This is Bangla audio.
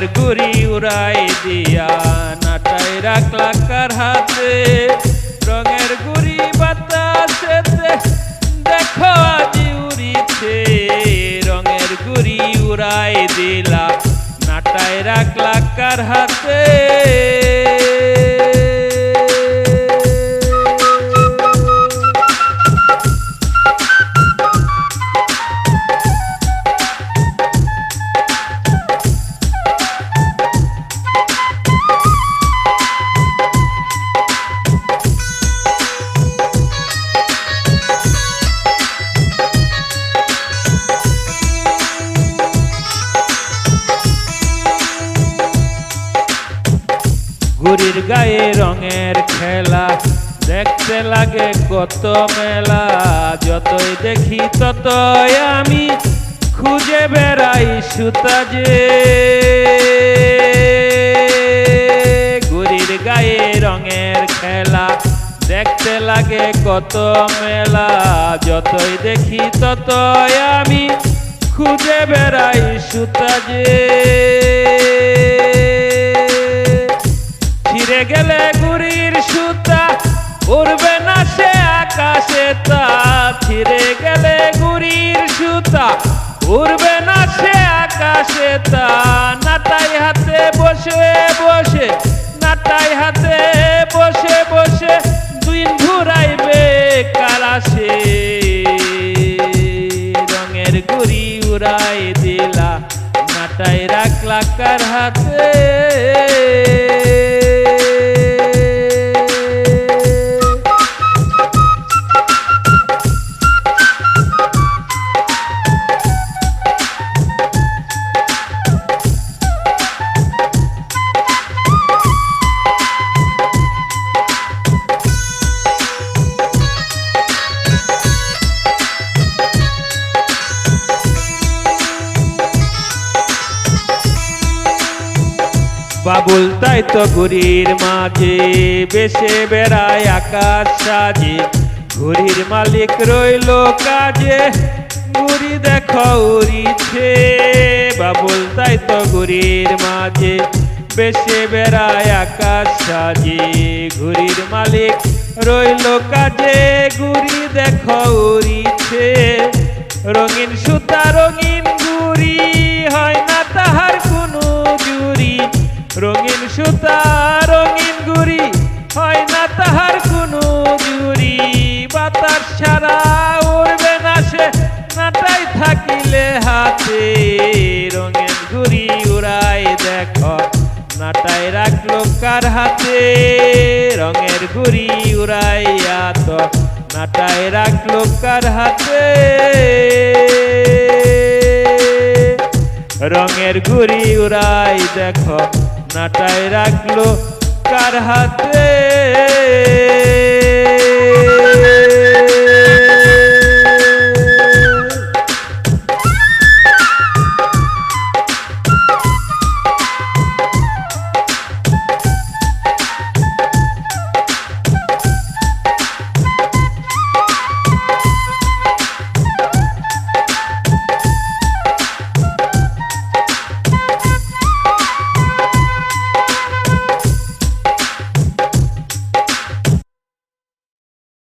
রঙের গুড়ি উড়াই দিয়া নাটাই রাখলা কার হাতে। রঙের গুড়ি বাতাসেতে, দেখো আজি উড়িছে। রঙের গুড়ি উড়াই দিলা ঘুড়ির গায়ে রঙের খেলা। দেখতে লাগে কত মেলা। যতই দেখি ততই আমি খুঁজে বেড়াই সুতা যে। ঘুড়ির গায়ে রঙের খেলা। দেখতে লাগে কত মেলা। যতই দেখি ততই আমি খুঁজে বেড়াই সুতা যে। সে আকাশে তা ছিঁড়ে গেলে গুড়ির সুতা। উড়বে না সে আকাশে তা। নাটাই হাতে বসে বসে। নাটাই হাতে বসে বসে। দুই ঘুরাইবে কারাসে রঙের গুড়ি উড়াই দিলা। নাটাই রাখলা কার হাতে? বাবুল তাই তো ঘুরির মাঝে বেশে বেড়ায় আকাশ সাজে। ঘুড়ির মালিক রইল কাজে ঘুরি দেখো উড়িছে। বাবুল, তাই তো ঘুড়ির মাঝে বেশে বেড়ায় আকাশ সাজে। ঘুড়ির মালিক রইল কাজে ঘুরি দেখো উড়িছে। রঙিন সুতা, রঙিন ঘুড়ি রঙিন সুতা, রঙিন গুড়ি, হয় না তাহার কোনো জুড়ি বাতাস ছাড়া উড়বে না সে নাটাই থাকিলে হাতে। রঙিন গুড়ি উড়াই দেখো নাটাই রাখল কার হাতে। রঙের গুড়ি উড়াইয়া তো নাটাই রাখল কার হাতে। রঙের ঘুড়ি উড়াই দেখো নাটাই রাখল কার হাতে?